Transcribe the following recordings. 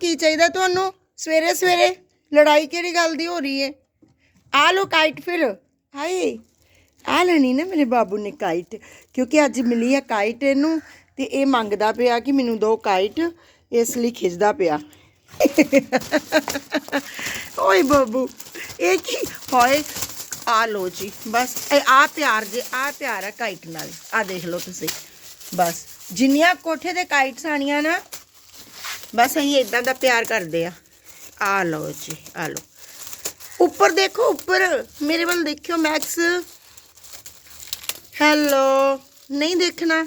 ਕੀ ਚਾਹੀਦਾ ਤੁਹਾਨੂੰ? ਸਵੇਰੇ ਸਵੇਰੇ ਲੜਾਈ ਕਿਹੜੀ ਗੱਲ ਦੀ ਹੋ ਰਹੀ ਹੈ ਆ ਲੋ ਕਾਈਟ ਫਿਰ। ਹਾਏ, ਆ ਲੈਣੀ ਨਾ ਮੇਰੇ ਬਾਬੂ ਨੇ ਕਾਈਟ ਕਿਉਂਕਿ ਅੱਜ ਮਿਲੀ ਆ ਕਾਈਟ ਇਹਨੂੰ ਤੇ ਇਹ ਮੰਗਦਾ ਪਿਆ ਕਿ ਮੈਨੂੰ ਦੋ ਕਾਈਟ ਇਸ ਲਈ ਖਿੱਚਦਾ ਪਿਆ। ਓਏ ਬਾਬੂ, ਇਹ ਕੀ? ਹੋਏ, ਆ ਲੋ ਜੀ, ਬਸ, ਇਹ ਆ ਪਿਆਰ ਜੇ, ਆ ਪਿਆਰ ਆ ਕਾਈਟ ਨਾਲ। ਆ ਦੇਖ ਲਓ ਤੁਸੀਂ, ਬਸ। ਜਿੰਨੀਆਂ ਕੋਠੇ ਦੇ ਕਾਈਟਸ ਆਣੀਆਂ ਨਾ ਬਸ ਅਸੀਂ ਇਦਾਂ ਦਾ ਪਿਆਰ ਕਰਦੇ ਆ। ਆ ਲਓ ਜੀ, ਆ ਲਓ। ਉੱਪਰ ਦੇਖੋ, ਉੱਪਰ। ਮੇਰੇ ਵੱਲ ਦੇਖਿਓ ਮੈਕਸ ਹੈਲੋ ਨਹੀਂ ਦੇਖਣਾ।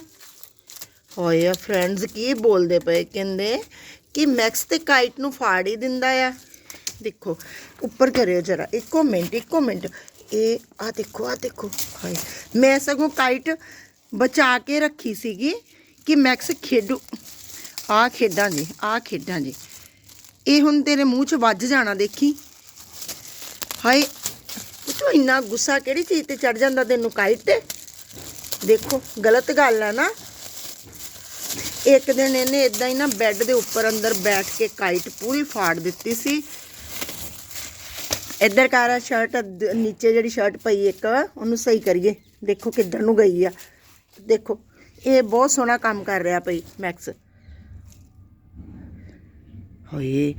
ਹੋਏ ਫਰੈਂਡਸ ਕੀ ਬੋਲਦੇ ਪਏ ਕਹਿੰਦੇ? ਕਿ ਮੈਕਸ ਤੇ ਕਾਈਟ ਨੂੰ ਫਾੜ ਹੀ ਦਿੰਦਾ ਆ। ਦੇਖੋ, ਉੱਪਰ ਕਰਿਓ ਜਰਾ। ਇੱਕੋ ਮਿੰਟ ਇੱਕੋ ਮਿੰਟ। ਇਹ, ਆ ਦੇਖੋ ਆ ਦੇਖੋ। ਹਾਏ। ਮੈਂ ਸਗੋਂ ਕਾਈਟ ਬਚਾ ਕੇ ਰੱਖੀ ਸੀਗੀ ਕਿ ਮੈਕਸ ਖੇਡੂ ਆ ਖੇਡਾਂ ਜੀ ਆ ਖੇਡਾਂ ਜੀ। ਇਹ ਹੁਣ ਤੇਰੇ ਮੂੰਹ 'ਚ ਵੱਜ ਜਾਣਾ, ਦੇਖੀ। ਹਾਏ ਉਹ ਇੰਨਾ ਗੁੱਸਾ ਕਿਹੜੀ ਚੀਜ਼ ਤੇ ਚੜ ਜਾਂਦਾ ਤੈਨੂੰ ਕਾਇਟ ਤੇ? ਦੇਖੋ, ਗਲਤ ਗੱਲ ਆ ਨਾ। ਇੱਕ ਦਿਨ ਇਹਨੇ ਇਦਾਂ ਹੀ ਨਾ ਬੈੱਡ ਦੇ ਉੱਪਰ ਅੰਦਰ ਬੈਠ ਕੇ ਕਾਈਟ ਪੂਰੀ ਫਾੜ ਦਿੱਤੀ ਸੀ। ਇੱਧਰ ਕਾਰਾ ਸ਼ਰਟ ਨੀਚੇ ਜਿਹੜੀ ਸ਼ਰਟ ਪਈ ਇੱਕ, ਉਹਨੂੰ ਸਹੀ ਕਰੀਏ। ਦੇਖੋ ਕਿੱਧਰ ਨੂੰ ਗਈ ਆ। ਦੇਖੋ, ਇਹ ਬਹੁਤ ਸੋਹਣਾ ਕੰਮ ਕਰ ਰਿਹਾ ਪਈ ਮੈਕਸ ਹੋਏ,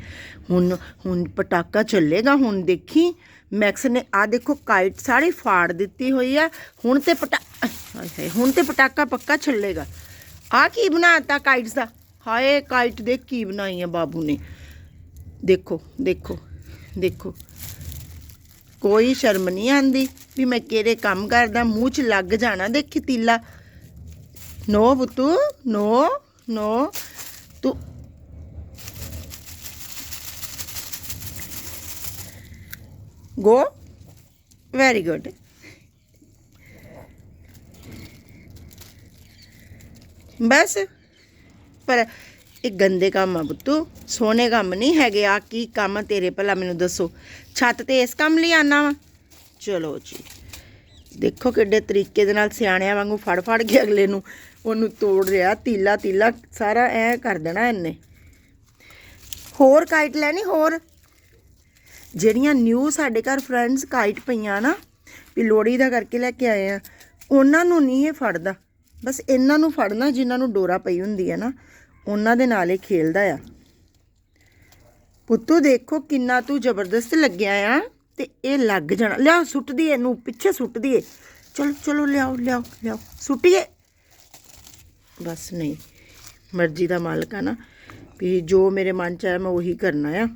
ਹੁਣ ਹੁਣ ਪਟਾਕਾ ਚੱਲੇਗਾ, ਹੁਣ ਦੇਖੀ। ਮੈਕਸ ਨੇ ਆ ਦੇਖੋ, ਕਾਈਟ ਸਾਰੀ ਫਾੜ ਦਿੱਤੀ ਹੋਈ ਆ। ਹੁਣ ਤੇ ਪਟਾ ਹੁਣ ਤੇ ਪਟਾਕਾ ਪੱਕਾ ਚੱਲੇਗਾ। ਆ ਕੀ ਬਣਾਤਾ ਕਾਈਟਸ ਦਾ? ਹਾਏ, ਕਾਈਟ ਦੇਖ ਕੀ ਬਣਾਈ ਆ ਬਾਬੂ ਨੇ? ਦੇਖੋ ਦੇਖੋ ਦੇਖੋ। ਕੋਈ ਸ਼ਰਮ ਨਹੀਂ ਆਂਦੀ ਵੀ ਮੈਂ ਕਿਹੜੇ ਕੰਮ ਕਰਦਾ, ਮੂੰਹ 'ਚ ਲੱਗ ਜਾਣਾ ਦੇਖੀ ਤੀਲਾ। ਨੋ ਬੁੱਤੂ ਨੋ ਨੋ। ਤੂੰ ਗੋ ਵੈਰੀ ਗੁੱਡ ਬਸ। ਪਰ ਇਹ ਗੰਦੇ ਕੰਮ ਆ ਬੁੱਤੂ। ਸੋਹਣੇ ਕੰਮ ਨਹੀਂ ਹੈਗੇ। ਆ ਕੀ ਕੰਮ ਆ ਤੇਰੇ ਭਲਾ ਮੈਨੂੰ ਦੱਸੋ। ਛੱਤ ਤੇ ਇਸ ਕੰਮ ਲਈ ਆਨਾ ਵਾ। ਚਲੋ ਜੀ। ਦੇਖੋ ਕਿੱਡੇ ਤਰੀਕੇ ਦੇ ਨਾਲ ਸਿਆਣਿਆਂ ਵਾਂਗੂ ਫੜ ਫੜ ਕੇ ਅਗਲੇ ਨੂੰ ਉਹਨੂੰ ਤੋੜ ਰਿਹਾ। ਤੀਲਾ ਤੀਲਾ ਸਾਰਾ ਐ ਕਰ ਦੇਣਾ ਇਹਨੇ। ਹੋਰ ਕਾਈਟ ਲੈਣੀ ਹੋਰ? ਜਿਹੜੀਆਂ ਨਿਊ ਸਾਡੇ ਘਰ ਫਰੈਂਡਸ ਕਾਈਟ ਪਈਆਂ ਨਾ, ਵੀ ਲੋੜੀ ਦਾ ਕਰਕੇ ਲੈ ਕੇ ਆਏ ਆ, ਉਹਨਾਂ ਨੂੰ ਨਹੀਂ ਇਹ ਫੜਦਾ। ਬਸ ਇਹਨਾਂ ਨੂੰ ਫੜਨਾ ਜਿਨ੍ਹਾਂ ਨੂੰ ਡੋਰਾ ਪਈ ਹੁੰਦੀ ਹੈ ਨਾ, ਉਹਨਾਂ ਦੇ ਨਾਲ ਇਹ ਖੇਲਦਾ ਆ। ਪੁੱਤੂ ਦੇਖੋ ਕਿੰਨਾ ਤੂੰ ਜ਼ਬਰਦਸਤ ਲੱਗਿਆ ਆ, ਤੇ ਇਹ ਲੱਗ ਜਾਣਾ। ਲਿਆਓ ਸੁੱਟਦੀ ਇਹਨੂੰ, ਪਿੱਛੇ ਸੁੱਟਦੀ ਏ ਚਲੋ ਚਲੋ, ਲਿਆਓ ਲਿਆਓ ਲਿਆਓ, ਸੁੱਟੀਏ। ਬਸ ਨਹੀਂ, ਮਰਜ਼ੀ ਦਾ ਮਾਲਕ ਆ ਨਾ, ਵੀ ਜੋ ਮੇਰੇ ਮਨ ਚ ਆਇਆ ਮੈਂ ਉਹੀ ਕਰਨਾ ਆ।